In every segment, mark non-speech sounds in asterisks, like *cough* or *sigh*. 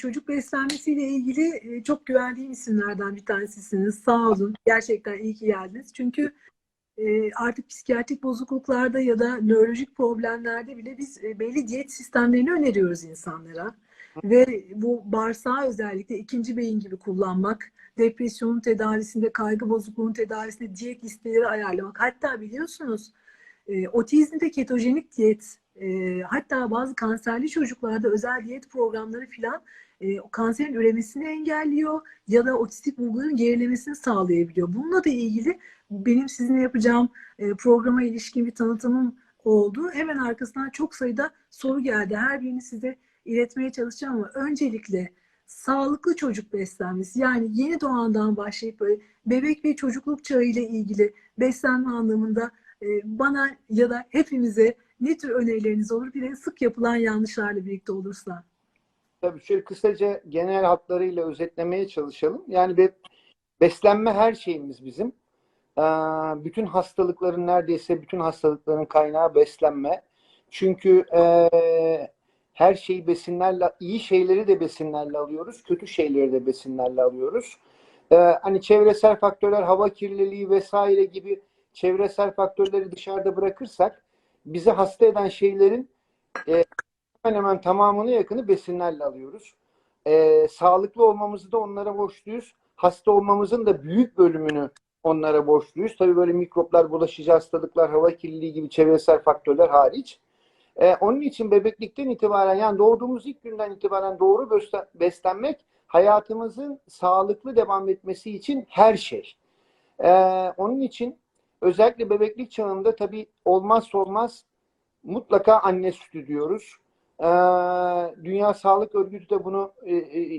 çocuk beslenmesiyle ilgili e, çok güvendiğim isimlerden bir tanesisiniz. Sağ olun. Gerçekten iyi ki geldiniz. Çünkü e, artık psikiyatrik bozukluklarda ya da nörolojik problemlerde bile biz e, belli diyet sistemlerini öneriyoruz insanlara. Ve bu bağırsağı özellikle ikinci beyin gibi kullanmak, depresyonun tedavisinde, kaygı bozukluğunun tedavisinde diyet listeleri ayarlamak. Hatta biliyorsunuz otizmde ketojenik diyet, hatta bazı kanserli çocuklarda özel diyet programları filan e, kanserin üremesini engelliyor ya da otistik bulguların gerilemesini sağlayabiliyor. Bununla da ilgili benim sizinle yapacağım e, programa ilişkin bir tanıtımım oldu. Hemen arkasından çok sayıda soru geldi. Her birini size iletmeye çalışacağım ama öncelikle sağlıklı çocuk beslenmesi yani yeni doğandan başlayıp böyle bebek ve çocukluk çağı ile ilgili beslenme anlamında e, bana ya da hepimize ne tür önerileriniz olur? Bir de sık yapılan yanlışlarla birlikte olursa. Tabii şöyle kısaca genel hatlarıyla özetlemeye çalışalım. Yani be, beslenme her şeyimiz bizim. Ee, bütün hastalıkların neredeyse bütün hastalıkların kaynağı beslenme. Çünkü e, her şeyi besinlerle, iyi şeyleri de besinlerle alıyoruz, kötü şeyleri de besinlerle alıyoruz. Ee, hani çevresel faktörler, hava kirliliği vesaire gibi çevresel faktörleri dışarıda bırakırsak bizi hasta eden şeylerin e, hemen hemen tamamını yakını besinlerle alıyoruz. Ee, sağlıklı olmamızı da onlara borçluyuz. Hasta olmamızın da büyük bölümünü onlara borçluyuz. Tabii böyle mikroplar, bulaşıcı hastalıklar, hava kirliliği gibi çevresel faktörler hariç. Ee, onun için bebeklikten itibaren yani doğduğumuz ilk günden itibaren doğru beslenmek hayatımızın sağlıklı devam etmesi için her şey. Ee, onun için özellikle bebeklik çağında tabii olmazsa olmaz mutlaka anne sütü diyoruz. Ee, Dünya Sağlık Örgütü de bunu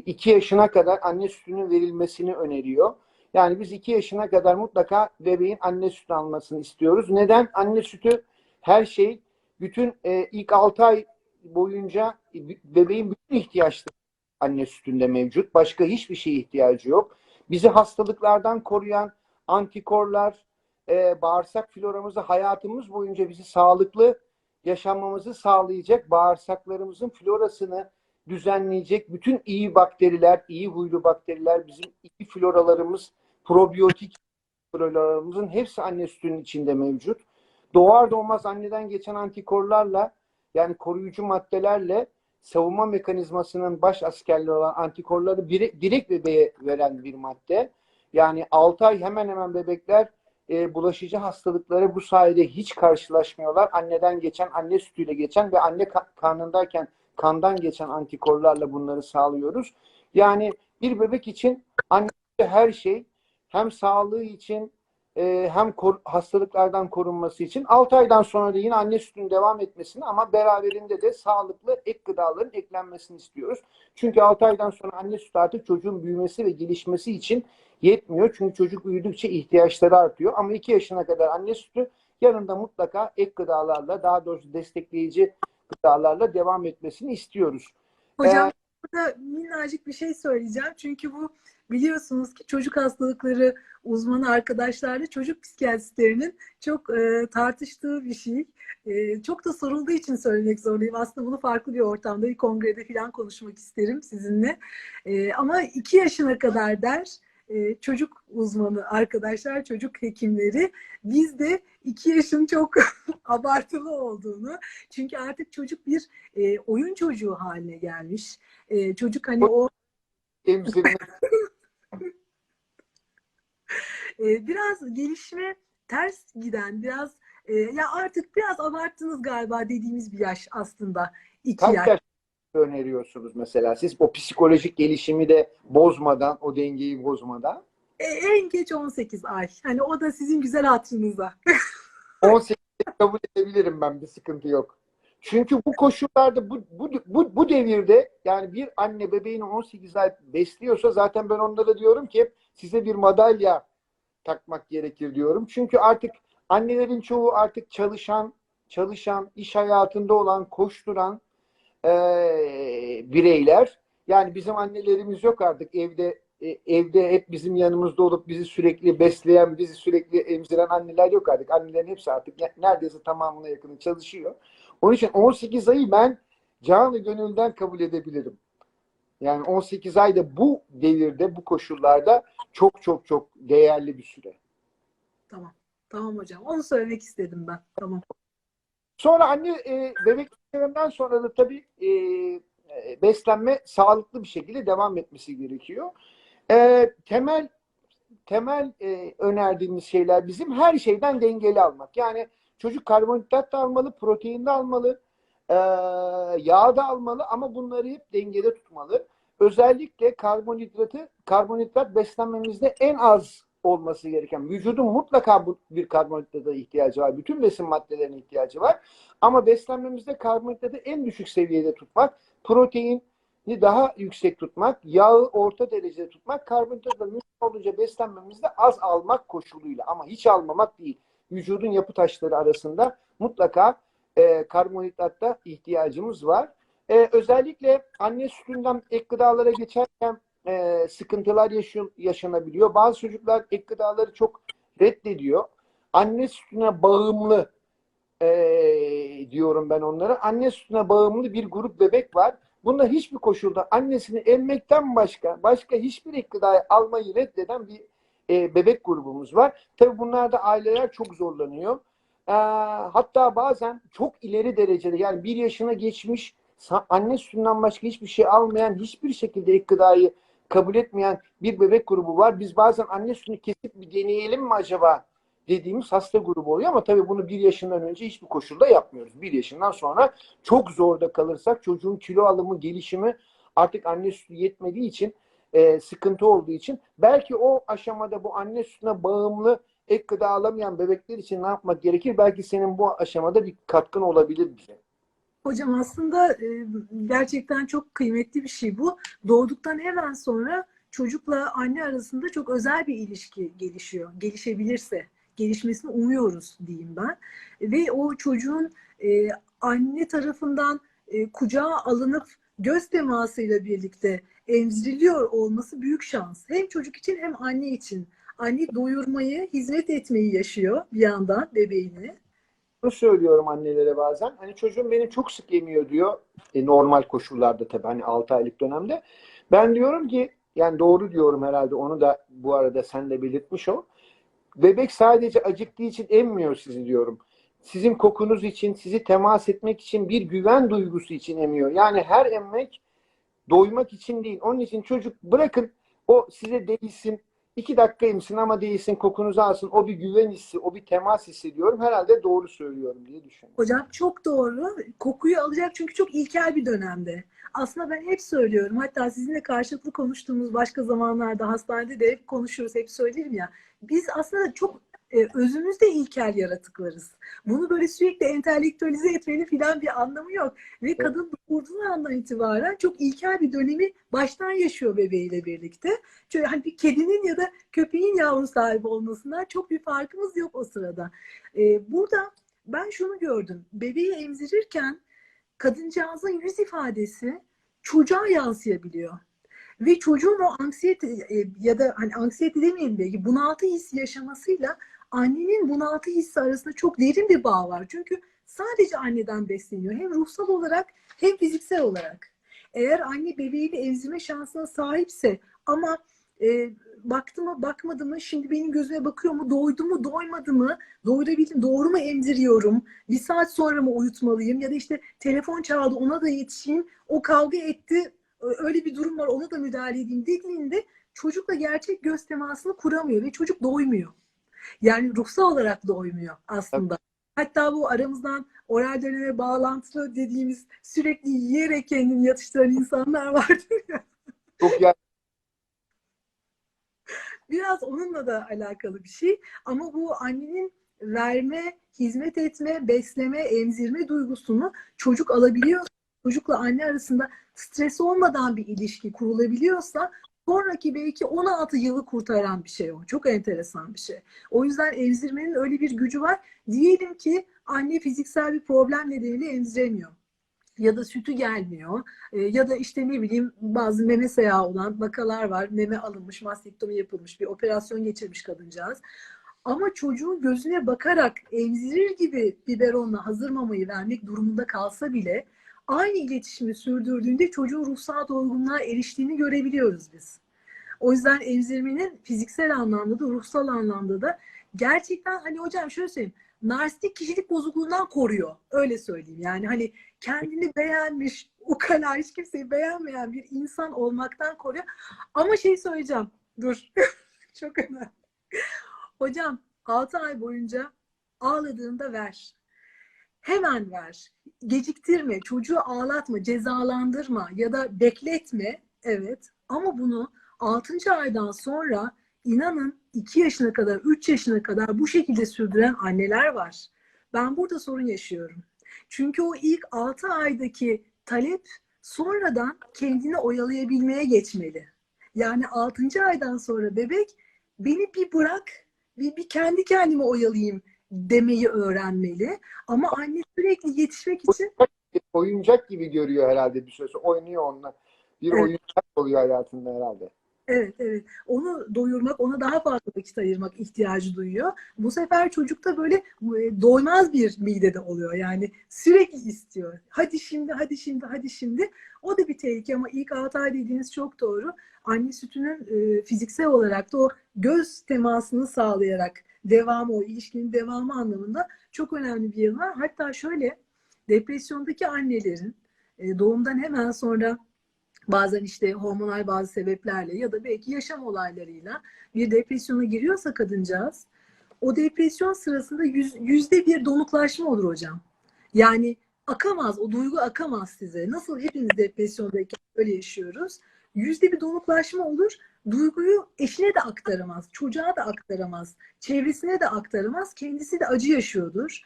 2 yaşına kadar anne sütünün verilmesini öneriyor. Yani biz 2 yaşına kadar mutlaka bebeğin anne sütü almasını istiyoruz. Neden? Anne sütü her şey bütün e, ilk 6 ay boyunca bebeğin bütün ihtiyaçları anne sütünde mevcut. Başka hiçbir şeye ihtiyacı yok. Bizi hastalıklardan koruyan antikorlar, e, bağırsak floramızı hayatımız boyunca bizi sağlıklı yaşamamızı sağlayacak, bağırsaklarımızın florasını düzenleyecek bütün iyi bakteriler, iyi huylu bakteriler, bizim iyi floralarımız, probiyotik floralarımızın hepsi anne sütünün içinde mevcut. Doğar doğmaz anneden geçen antikorlarla yani koruyucu maddelerle savunma mekanizmasının baş askerleri olan antikorları direkt bebeğe veren bir madde. Yani 6 ay hemen hemen bebekler e, bulaşıcı hastalıkları bu sayede hiç karşılaşmıyorlar. Anneden geçen, anne sütüyle geçen ve anne karnındayken kandan geçen antikorlarla bunları sağlıyoruz. Yani bir bebek için anne her şey hem sağlığı için e, hem kor hastalıklardan korunması için 6 aydan sonra da yine anne sütünün devam etmesini ama beraberinde de sağlıklı ek gıdaların eklenmesini istiyoruz. Çünkü 6 aydan sonra anne sütü artık çocuğun büyümesi ve gelişmesi için yetmiyor. Çünkü çocuk büyüdükçe ihtiyaçları artıyor. Ama 2 yaşına kadar anne sütü yanında mutlaka ek gıdalarla daha doğrusu destekleyici gıdalarla devam etmesini istiyoruz. Hocam ee, burada minnacık bir şey söyleyeceğim. Çünkü bu biliyorsunuz ki çocuk hastalıkları uzmanı arkadaşlarla çocuk psikiyatristlerinin çok e, tartıştığı bir şey. E, çok da sorulduğu için söylemek zorundayım. Aslında bunu farklı bir ortamda, bir kongrede falan konuşmak isterim sizinle. E, ama iki yaşına kadar der e, çocuk uzmanı arkadaşlar, çocuk hekimleri biz de iki yaşın çok *laughs* abartılı olduğunu çünkü artık çocuk bir e, oyun çocuğu haline gelmiş. E, çocuk hani o *laughs* e, biraz gelişme ters giden, biraz e, ya artık biraz abarttınız galiba dediğimiz bir yaş aslında. iki Kaç yaş. yaş öneriyorsunuz mesela? Siz o psikolojik gelişimi de bozmadan, o dengeyi bozmadan. E, en geç 18 ay. Hani o da sizin güzel hatırınıza. *laughs* 18 kabul edebilirim ben. Bir sıkıntı yok. Çünkü bu koşullarda bu, bu, bu, bu devirde yani bir anne bebeğini 18 ay besliyorsa zaten ben onlara diyorum ki size bir madalya takmak gerekir diyorum. Çünkü artık annelerin çoğu artık çalışan, çalışan, iş hayatında olan, koşturan e, bireyler. Yani bizim annelerimiz yok artık evde e, evde hep bizim yanımızda olup bizi sürekli besleyen, bizi sürekli emziren anneler yok artık. Annelerin hepsi artık neredeyse tamamına yakını çalışıyor. Onun için 18 ayı ben canı gönülden kabul edebilirim. Yani 18 ay da bu devirde, bu koşullarda çok çok çok değerli bir süre. Tamam. Tamam hocam. Onu söylemek istedim ben. Tamam. Sonra anne e, bebek döneminden sonra da tabii e, beslenme sağlıklı bir şekilde devam etmesi gerekiyor. E, temel temel e, önerdiğimiz şeyler bizim her şeyden dengeli almak. Yani çocuk karbonhidrat da almalı, protein de almalı, e, yağ da almalı ama bunları hep dengede tutmalı. Özellikle karbonhidratı, karbonhidrat beslenmemizde en az olması gereken. Vücudun mutlaka bu, bir karbonhidrata ihtiyacı var. Bütün besin maddelerine ihtiyacı var. Ama beslenmemizde karbonhidratı en düşük seviyede tutmak, proteini daha yüksek tutmak, yağı orta derecede tutmak, karbonhidratı mümkün olunca beslenmemizde az almak koşuluyla ama hiç almamak değil. Vücudun yapı taşları arasında mutlaka e, karbonhidratta ihtiyacımız var. E, özellikle anne sütünden ek gıdalara geçerken e, sıkıntılar yaşın, yaşanabiliyor. Bazı çocuklar ek gıdaları çok reddediyor. Anne sütüne bağımlı e, diyorum ben onlara. Anne sütüne bağımlı bir grup bebek var. Bunlar hiçbir koşulda annesini emmekten başka başka hiçbir ek gıdayı almayı reddeden bir e, bebek grubumuz var. Tabii bunlarda aileler çok zorlanıyor. E, hatta bazen çok ileri derecede yani bir yaşına geçmiş anne sütünden başka hiçbir şey almayan, hiçbir şekilde ek gıdayı kabul etmeyen bir bebek grubu var. Biz bazen anne sütünü kesip bir deneyelim mi acaba dediğimiz hasta grubu oluyor ama tabii bunu bir yaşından önce hiçbir koşulda yapmıyoruz. Bir yaşından sonra çok zorda kalırsak çocuğun kilo alımı, gelişimi artık anne sütü yetmediği için e, sıkıntı olduğu için belki o aşamada bu anne sütüne bağımlı ek gıda alamayan bebekler için ne yapmak gerekir? Belki senin bu aşamada bir katkın olabilir bize. Hocam aslında gerçekten çok kıymetli bir şey bu. Doğduktan hemen sonra çocukla anne arasında çok özel bir ilişki gelişiyor. Gelişebilirse. Gelişmesini umuyoruz diyeyim ben. Ve o çocuğun anne tarafından kucağa alınıp göz temasıyla birlikte emziriliyor olması büyük şans. Hem çocuk için hem anne için. Anne doyurmayı, hizmet etmeyi yaşıyor bir yandan bebeğini. Bunu söylüyorum annelere bazen. Hani çocuğum benim çok sık yemiyor diyor. E, normal koşullarda tabii hani 6 aylık dönemde. Ben diyorum ki yani doğru diyorum herhalde onu da bu arada sen de belirtmiş ol. Bebek sadece acıktığı için emmiyor sizi diyorum. Sizin kokunuz için, sizi temas etmek için, bir güven duygusu için emiyor. Yani her emmek doymak için değil. Onun için çocuk bırakın o size değilsin, iki dakika emsin ama değilsin, kokunuzu alsın. O bir güven hissi, o bir temas hissediyorum. Herhalde doğru söylüyorum diye düşünüyorum. Hocam çok doğru. Kokuyu alacak çünkü çok ilkel bir dönemde. Aslında ben hep söylüyorum. Hatta sizinle karşılıklı konuştuğumuz başka zamanlarda hastanede de hep konuşuruz. Hep söylerim ya. Biz aslında çok e, özümüzde ilkel yaratıklarız. Bunu böyle sürekli entelektüelize etmenin filan bir anlamı yok. Ve kadın doğurduğu andan itibaren çok ilkel bir dönemi baştan yaşıyor bebeğiyle birlikte. Çünkü hani bir kedinin ya da köpeğin yavru sahibi olmasından çok bir farkımız yok o sırada. E, burada ben şunu gördüm. Bebeği emzirirken kadıncağızın yüz ifadesi çocuğa yansıyabiliyor. Ve çocuğun o anksiyete e, ya da hani anksiyete demeyelim belki bunaltı hissi yaşamasıyla annenin bunaltı hissi arasında çok derin bir bağ var. Çünkü sadece anneden besleniyor. Hem ruhsal olarak hem fiziksel olarak. Eğer anne bebeğiyle emzirme şansına sahipse ama e, baktı mı bakmadı mı şimdi benim gözüme bakıyor mu doydu mu doymadı mı doyurabildim doğru mu emziriyorum bir saat sonra mı uyutmalıyım ya da işte telefon çaldı ona da yetişeyim o kavga etti öyle bir durum var ona da müdahale edeyim dediğinde çocukla gerçek göz temasını kuramıyor ve çocuk doymuyor. Yani ruhsal olarak doymuyor aslında. Hatta bu aramızdan oral döneme bağlantılı dediğimiz sürekli yiyerek kendini yatıştıran insanlar vardır ya. Çok ya Biraz onunla da alakalı bir şey. Ama bu annenin verme, hizmet etme, besleme, emzirme duygusunu çocuk alabiliyor. Çocukla anne arasında stres olmadan bir ilişki kurulabiliyorsa sonraki belki 16 yılı kurtaran bir şey o. Çok enteresan bir şey. O yüzden emzirmenin öyle bir gücü var. Diyelim ki anne fiziksel bir problem nedeniyle emziremiyor ya da sütü gelmiyor ya da işte ne bileyim bazı meme sayağı olan vakalar var. Meme alınmış, mastektomi yapılmış, bir operasyon geçirmiş kadıncağız. Ama çocuğun gözüne bakarak emzirir gibi biberonla hazır mamayı vermek durumunda kalsa bile aynı iletişimi sürdürdüğünde çocuğun ruhsal doygunluğa eriştiğini görebiliyoruz biz. O yüzden emzirmenin fiziksel anlamda da ruhsal anlamda da gerçekten hani hocam şöyle söyleyeyim narsistik kişilik bozukluğundan koruyor. Öyle söyleyeyim. Yani hani kendini beğenmiş, ukala hiç kimseyi beğenmeyen bir insan olmaktan koruyor. Ama şey söyleyeceğim. Dur. *laughs* Çok önemli. Hocam 6 ay boyunca ağladığında ver. Hemen ver. Geciktirme, çocuğu ağlatma, cezalandırma ya da bekletme. Evet. Ama bunu 6. aydan sonra inanın 2 yaşına kadar, 3 yaşına kadar bu şekilde sürdüren anneler var. Ben burada sorun yaşıyorum. Çünkü o ilk 6 aydaki talep sonradan kendini oyalayabilmeye geçmeli. Yani 6. aydan sonra bebek beni bir bırak, bir, bir kendi kendime oyalayayım demeyi öğrenmeli. Ama anne sürekli yetişmek için Oyuncak gibi görüyor herhalde bir süre sonra. Oynuyor onunla. Bir Evet. oyuncak oluyor hayatında herhalde. Evet, evet. Onu doyurmak, ona daha fazla vakit ayırmak ihtiyacı duyuyor. Bu sefer çocukta böyle e, doymaz bir midede oluyor. Yani sürekli istiyor. Hadi şimdi, hadi şimdi, hadi şimdi. O da bir tehlike ama ilk 6 ay dediğiniz çok doğru. Anne sütünün e, fiziksel olarak da o göz temasını sağlayarak devamı, o ilişkinin devamı anlamında çok önemli bir yeri var. Hatta şöyle depresyondaki annelerin e, doğumdan hemen sonra bazen işte hormonal bazı sebeplerle ya da belki yaşam olaylarıyla bir depresyona giriyorsa kadıncağız o depresyon sırasında yüz, yüzde bir donuklaşma olur hocam. Yani akamaz, o duygu akamaz size. Nasıl hepimiz depresyondayken öyle yaşıyoruz. Yüzde bir donuklaşma olur. Duyguyu eşine de aktaramaz, çocuğa da aktaramaz, çevresine de aktaramaz. Kendisi de acı yaşıyordur.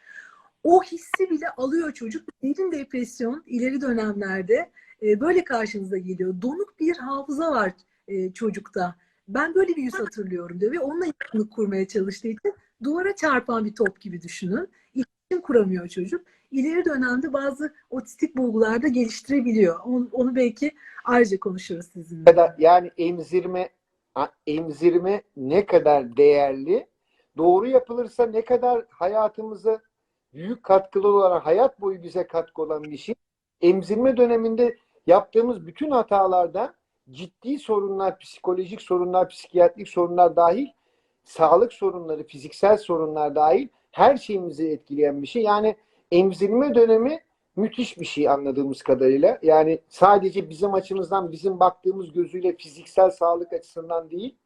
O hissi bile alıyor çocuk. Derin depresyon ileri dönemlerde e, böyle karşınıza geliyor. Donuk bir hafıza var e, çocukta. Ben böyle bir yüz hatırlıyorum diyor ve onunla yakınlık kurmaya çalıştığı için duvara çarpan bir top gibi düşünün. İletişim kuramıyor çocuk. İleri dönemde bazı otistik bulgular da geliştirebiliyor. Onu, onu belki ayrıca konuşuruz sizinle. Ya da yani emzirme emzirme ne kadar değerli, doğru yapılırsa ne kadar hayatımıza büyük katkılı olarak hayat boyu bize katkı olan bir şey. Emzirme döneminde yaptığımız bütün hatalarda ciddi sorunlar, psikolojik sorunlar, psikiyatrik sorunlar dahil, sağlık sorunları, fiziksel sorunlar dahil her şeyimizi etkileyen bir şey. Yani emzirme dönemi müthiş bir şey anladığımız kadarıyla. Yani sadece bizim açımızdan, bizim baktığımız gözüyle fiziksel sağlık açısından değil,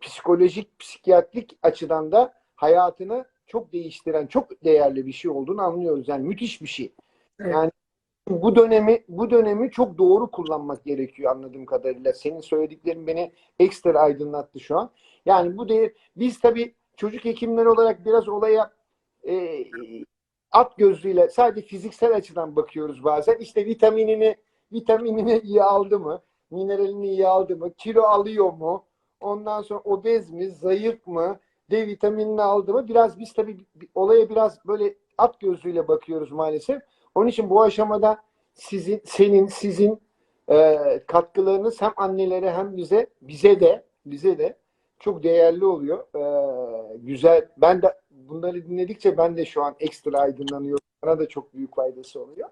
psikolojik, psikiyatrik açıdan da hayatını çok değiştiren, çok değerli bir şey olduğunu anlıyoruz. Yani müthiş bir şey. Evet. Yani bu dönemi bu dönemi çok doğru kullanmak gerekiyor anladığım kadarıyla. Senin söylediklerin beni ekstra aydınlattı şu an. Yani bu değer biz tabii çocuk hekimleri olarak biraz olaya e, at gözlüğüyle sadece fiziksel açıdan bakıyoruz bazen. İşte vitaminini vitaminini iyi aldı mı? Mineralini iyi aldı mı? Kilo alıyor mu? Ondan sonra obez mi? Zayıf mı? D vitaminini aldı mı? Biraz biz tabii olaya biraz böyle at gözlüğüyle bakıyoruz maalesef. Onun için bu aşamada sizin, senin, sizin e, katkılarınız hem annelere hem bize, bize de, bize de çok değerli oluyor. E, güzel. Ben de bunları dinledikçe ben de şu an ekstra aydınlanıyorum. Bana da çok büyük faydası oluyor.